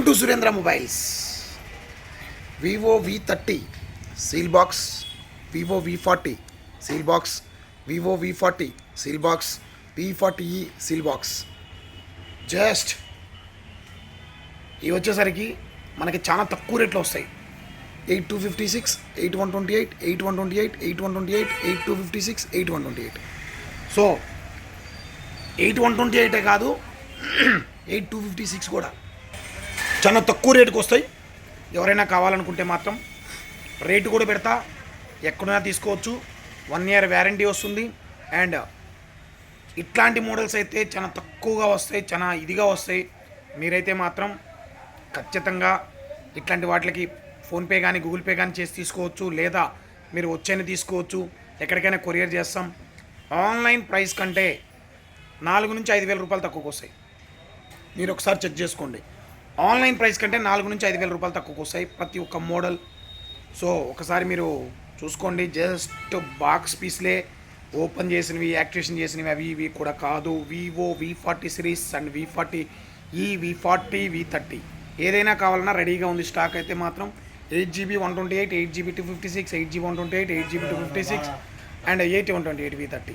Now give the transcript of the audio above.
Welcome to Surendra mobiles Vivo V thirty seal box Vivo V forty seal box Vivo V forty seal box V forty E seal box just ఇవి వచ్చేసరికి మనకి చాలా తక్కువ రేట్లో వస్తాయి. Eight two fifty six eight one twenty eight eight one twenty eight eight one twenty eight eight two fifty six eight one twenty eight. So eight one twenty ఎయిటే కాదు eight two fifty six కూడా. చాలా తక్కువ రేటుకు వస్తాయి. ఎవరైనా కావాలనుకుంటే మాత్రం rate కూడా పెడతా. ఎక్కడైనా తీసుకోవచ్చు. వన్ ఇయర్ వ్యారంటీ వస్తుంది. అండ్ ఇట్లాంటి మోడల్స్ అయితే చాలా తక్కువగా వస్తాయి. చాలా ఇదిగా వస్తాయి. మీరైతే మాత్రం ఖచ్చితంగా ఇట్లాంటి వాటికి ఫోన్పే కానీ గూగుల్ పే కానీ చేసి తీసుకోవచ్చు. లేదా మీరు వచ్చైనా తీసుకోవచ్చు. ఎక్కడికైనా కొరియర్ చేస్తాం. ఆన్లైన్ ప్రైస్ కంటే నాలుగు నుంచి ఐదు వేల రూపాయలు తక్కువకు వస్తాయి. మీరు ఒకసారి చెక్ చేసుకోండి. ఆన్లైన్ ప్రైస్ కంటే నాలుగు నుంచి ఐదు వేల రూపాయలు తక్కువకి వస్తాయి ప్రతి ఒక్క మోడల్. సో ఒకసారి మీరు చూసుకోండి జస్ట్ బాక్స్ పీస్లే ఓపెన్ చేసినవి యాక్టివేషన్ చేసినవి అవి ఇవి కూడా కాదు. Vivo V forty series and V forty E V forty we thirty ఏదైనా కావాలన్నా రెడీగా ఉంది స్టాక్ అయితే మాత్రం eight GB one twenty eight eight GB two fifty six eight GB one twenty eight eight GB two fifty six and eight one twenty eight V thirty